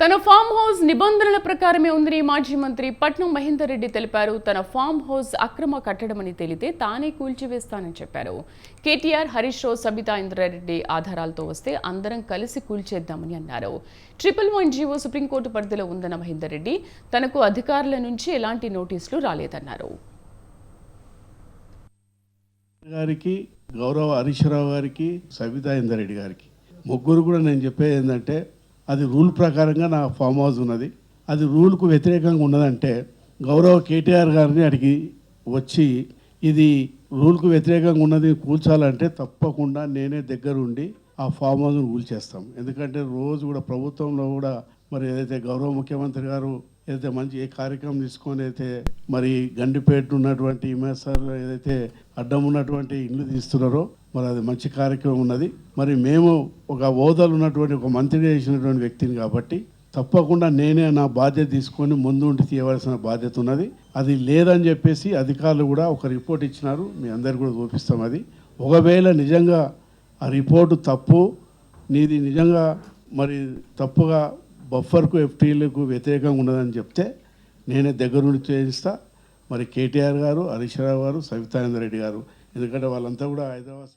తన farm house నిబంధనల ప్రకారమే ఉందని మాజీ మంత్రి పట్నం మహేందర్ రెడ్డి తెలిపారు. తన ఫామ్ హౌస్ అక్రమ కట్టడమని తేలితే తానే కూల్చివేస్తానని చెప్పారు. కేటీఆర్ హరీష్ రావు సబితా ఇంద్రారెడ్డి ఆధారాలతో వస్తే అందరం కలిసి కూల్చేద్దామని అన్నారు. ట్రిపుల్ వన్ జీవో సుప్రీంకోర్టు పరిధిలో ఉందన్న మహేందర్ రెడ్డి తనకు అధికారుల నుంచి ఎలాంటి నోటీసులు రాలేదన్నారు. గారికి గౌరవ హరీశ్రావు గారికి సబితా ఇందరెడ్డి గారికి ముగ్గురు కూడా నేను చెప్పేది ఏంటంటే అది రూల్ ప్రకారంగా నా ఫామ్ హౌస్ ఉన్నది. అది రూల్కు వ్యతిరేకంగా ఉన్నదంటే గౌరవ కేటీఆర్ గారిని అడిగి వచ్చి ఇది రూల్కు వ్యతిరేకంగా ఉన్నది కూల్చాలంటే తప్పకుండా నేనే దగ్గరుండి ఆ ఫామ్ హౌస్ను కూల్చేస్తాం ఎందుకంటే రోజు కూడా ప్రభుత్వంలో కూడా మరి ఏదైతే గౌరవ ముఖ్యమంత్రి గారు ఏదైతే మంచి ఏ కార్యక్రమం తీసుకొని అయితే మరి గండిపేట ఉన్నటువంటి ఇమేసార్ ఏదైతే అడ్డం ఉన్నటువంటి ఇల్లు తీస్తున్నారో మరి అది మంచి కార్యక్రమం ఉన్నది. మరి మేము ఒక హోదాలు ఉన్నటువంటి ఒక మంత్రి చేసినటువంటి వ్యక్తిని కాబట్టి తప్పకుండా నేనే నా బాధ్యత తీసుకొని ముందుండి తీయవలసిన బాధ్యత ఉన్నది. అది లేదని చెప్పేసి అధికారులు కూడా ఒక రిపోర్ట్ ఇచ్చినారు. మీ అందరు కూడా చూపిస్తాం అది. ఒకవేళ నిజంగా ఆ రిపోర్టు తప్పు నీది నిజంగా మరి తప్పుగా బఫర్కు ఎఫ్టీలకు వ్యతిరేకంగా ఉన్నదని చెప్తే నేనే దగ్గరుండి చేయిస్తా. మరి కేటీఆర్ గారు హరీష్ రావు గారు సవితానంద రెడ్డి గారు. ఎందుకంటే వాళ్ళంతా కూడా హైదరాబాద్